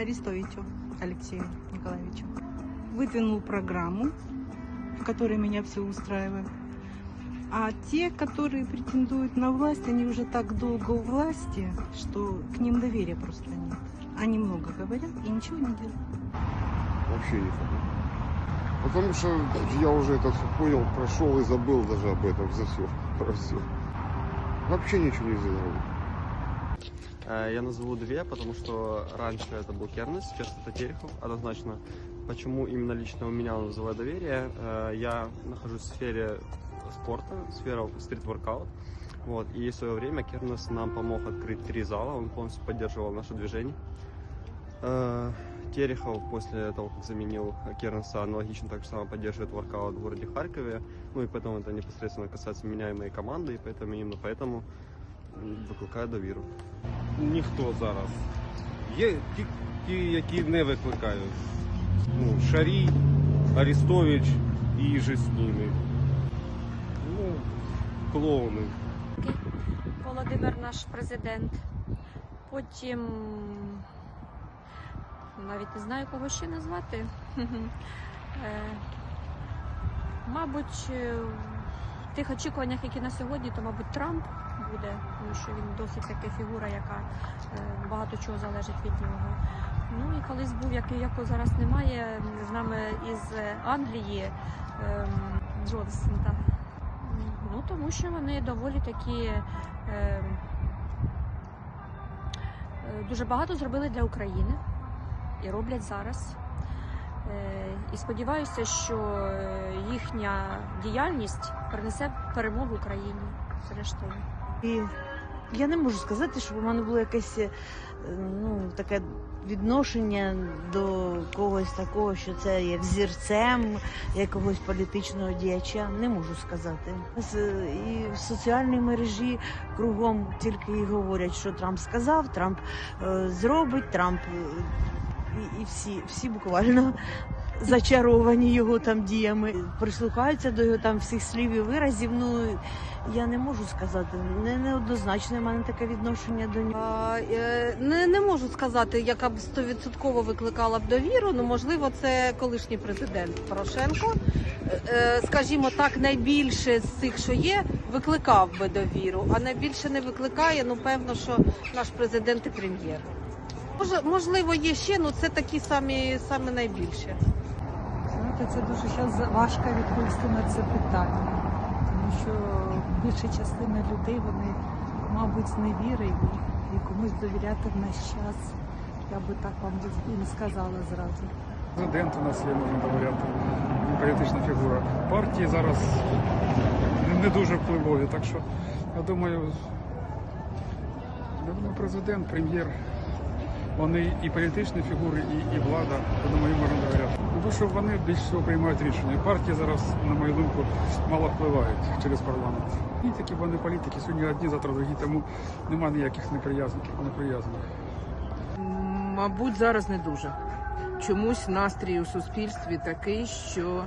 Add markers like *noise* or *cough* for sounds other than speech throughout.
Арестовичу Алексею Николаевичу. Выдвинул программу, в которой меня все устраивает. А те, которые претендуют на власть, они уже так долго у власти, что к ним доверия просто нет. Они много говорят и ничего не делают. Вообще никому. Потому что я уже это все понял, прошел и забыл даже об этом за все, про все. Вообще ничего не сделал. Э, Я назову две, потому что раньше это был Кернес, сейчас это Терехов, однозначно. Почему именно лично у меня он доверие? Э, Я нахожусь в сфере спорта, сфера стрит-воркаут. Вот, и в свое время Кернес нам помог открыть три зала, он полностью поддерживал наше движение. Э, Терехов после того, как заменил Кернеса, аналогично так же само поддерживает воркаут в городе Харькове. Ну и поэтому это непосредственно касается меня и моей команды, и поэтому именно поэтому м, викликаю довіру. Ніхто зараз. Є ті, які не викликають. Ну, Шарій, Арістович і же з ними. Ну, клоуни. Володимир наш президент. Потім навіть не знаю, кого ще назвати. *laughs* Е, Мабуть, е, в тих очікуваннях, які на сьогодні, то, мабуть, Трамп буде, тому що він досить така фігура, яка е, багато чого залежить від нього. Ну і колись був, який якого зараз немає, з нами із Англії ем, Джонсон. так. Ну, тому що вони доволі такі е, е, дуже багато зробили для України і роблять зараз. Е, і сподіваюся, що їхня діяльність принесе перемогу Україні зрештою. І я не можу сказати, щоб у мене було якесь е, ну, таке відношення до когось такого, що це є взірцем якогось політичного діяча. Не можу сказати. І в соціальній мережі кругом тільки і говорять, що Трамп сказав, Трамп е, зробить, Трамп е, і, всі, всі буквально. Зачаровані його там діями, прислухаються до його там всіх слів і виразів. Ну я не можу сказати. Не неоднозначне в мене таке відношення до нього. А, е, Не, не можу сказати, яка б стовідсотково викликала б довіру. Ну можливо, це колишній президент Порошенко. Е, е, Скажімо так, найбільше з цих, що є, викликав би довіру, а найбільше не викликає. Ну певно, що наш президент і прем'єр. Може, можливо, є ще, ну це такі самі, самі найбільше. Знаєте, це дуже зараз важко відповісти на це питання, тому що більша частина людей вони, мабуть, не вірять і комусь довіряти в наш час. Я би так вам і не сказала зразу. Президент у нас є, можна довіряти, політична фігура. Партії зараз не- дуже впливові, так що я думаю, я думаю, президент, прем'єр, вони і політичні фігури, і, і влада, я думаю, їм можна довіряти. Тому що вони більш всього приймають рішення. Партії зараз, на мою думку, мало впливають через парламент. І такі вони політики, сьогодні одні, завтра другі, тому немає ніяких неприязних. Мабуть, зараз не дуже. Чомусь настрій у суспільстві такий, що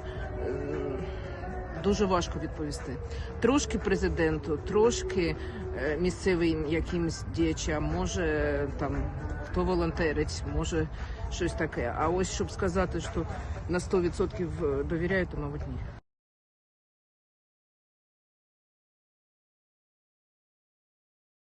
е, дуже важко відповісти. Трошки президенту, трошки е, місцевим якимсь діячам, може там хто волонтерить, може щось таке. А ось щоб сказати, що на 100% довіряю, то мабуть ні.